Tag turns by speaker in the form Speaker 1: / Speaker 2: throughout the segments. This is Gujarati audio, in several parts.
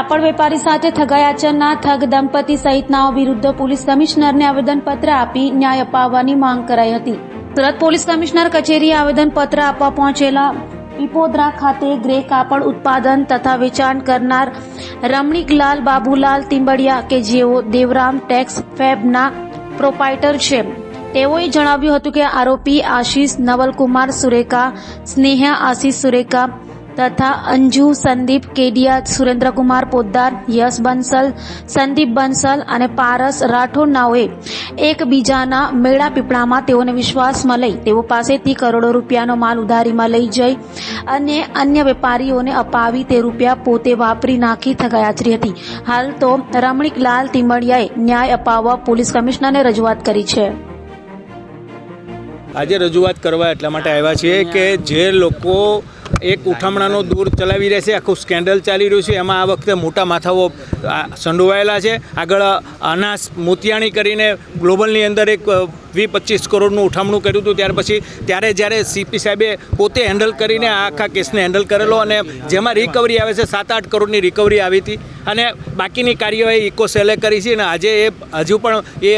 Speaker 1: ફળ વેપારી સાથે ઠગાઈ થગ ઠગ દંપતી સહિતનાઓ વિરુદ્ધ પોલીસ કમિશનરને આવેદનપત્ર આપી ન્યાય અપાવવાની માંગ કરાઈ હતી. સુરત પોલીસ કમિશનર કચેરીએ આવેદનપત્ર આપવા પહોંચેલા પીપોદરા ખાતે ગ્રે કાપડ ઉત્પાદન તથા વેચાણ કરનાર રમણીકલાલ બાબુલાલ તિંબડિયા કે જેઓ દેવરામ ટેક્સ ફેબના પ્રોપાઇટર છે. તેઓએ જણાવ્યું હતું કે આરોપી આશીષ નવલકુમાર સુરેકા સ્નેહા આશીષ સુરેકા તથા અંજુ, સંદીપ, કેડિયા, સુરેન્દ્રકુમાર, પોદ્દાર, યશ બંસલ, સંદીપ બંસલ અને પારસ રાઠોડ નાઓએ એકબીજાના મેળા પીપળામાં તેઓને વિશ્વાસમાં લઈ તેઓ પાસેથી કરોડો રૂપિયાનો માલ ઉધારીમાં લઈ જઈ અને અન્ય વેપારીઓને અપાવી તે રૂપિયા પોતે વાપરી નાખી ઠગાઈ આચરી હતી. હાલ તો રમણીકલાલ તિમડિયાએ ન્યાય અપાવવા પોલીસ કમિશનરને રજૂઆત કરી છે.
Speaker 2: આજે રજૂઆત કરવા એટલા માટે આવ્યા છીએ કે જે લોકો એક ઉઠામણાનો દૂર ચલાવી રહ્યા છે આખું સ્કેન્ડલ ચાલી રહ્યું છે. એમાં આ વખતે મોટા માથાઓ સંડોવાયેલા છે. આગળ અનાસ મોતિયાણી કરીને ગ્લોબલની અંદર એક વીસ પચીસ કરોડનું ઉઠામણું કર્યું હતું. ત્યાર પછી ત્યારે જ્યારે સીપી સાહેબે પોતે હેન્ડલ કરીને આ આખા કેસને હેન્ડલ કરેલો અને જેમાં રિકવરી આવે છે, સાત આઠ કરોડની રિકવરી આવી હતી. અને બાકીની કાર્યવાહી ઇકો સેલે કરી છે અને આજે એ હજુ પણ એ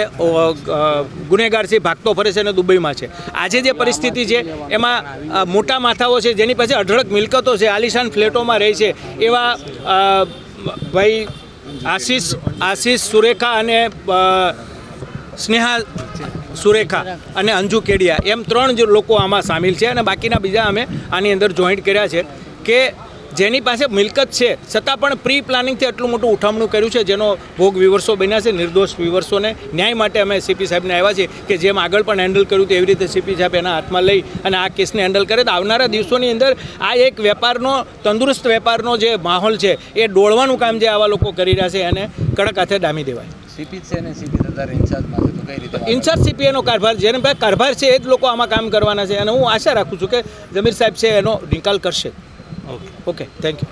Speaker 2: ગુનેગાર છે, ભાગતો ફરે છે અને દુબઈમાં છે. આજે જે પરિસ્થિતિ છે, એમાં મોટા માથાઓ છે, જેની પાસે અઢળક મિલકતો છે, આલિશાન ફ્લેટોમાં રહે છે, એવા ભાઈ આશીષ આશીષ સુરેખા અને સ્નેહા સુરેખા અને અંજુ કેડિયા એમ ત્રણ જ લોકો આમાં સામેલ છે અને બાકીના બીજા અમે આની અંદર જોઈન્ટ કર્યા છે કે જેની પાસે મિલકત છે, છતાં પણ પ્રી પ્લાનિંગથી આટલું મોટું ઉઠામણું કર્યું છે, જેનો ભોગ વિવર્સો બન્યા છે, નિર્દોષ વિવર્સોને ન્યાય માટે અમે સીપી સાહેબને આવ્યા છીએ કે જેમ આગળ પણ હેન્ડલ કર્યું તો એવી રીતે સીપી સાહેબ એના હાથમાં લઈ અને આ કેસને હેન્ડલ કરે. તો આવનારા દિવસોની અંદર આ એક વેપારનો, તંદુરસ્ત વેપારનો જે માહોલ છે, એ ડોળવાનું કામ જે આવા લોકો કરી રહ્યા છે, એને કડક હાથે ડામી દેવાય.
Speaker 3: સીપી છે અને સીપી ઇન્ચાર્જમાં કઈ રીતે
Speaker 2: ઇન્ચાર્જ સીપીએનો કારભાર જેને ભાઈ કારભાર છે એ જ લોકો આમાં કામ કરવાના છે. અને હું આશા રાખું છું કે જમીર સાહેબ છે એનો નિકાલ કરશે. Okay okay thank you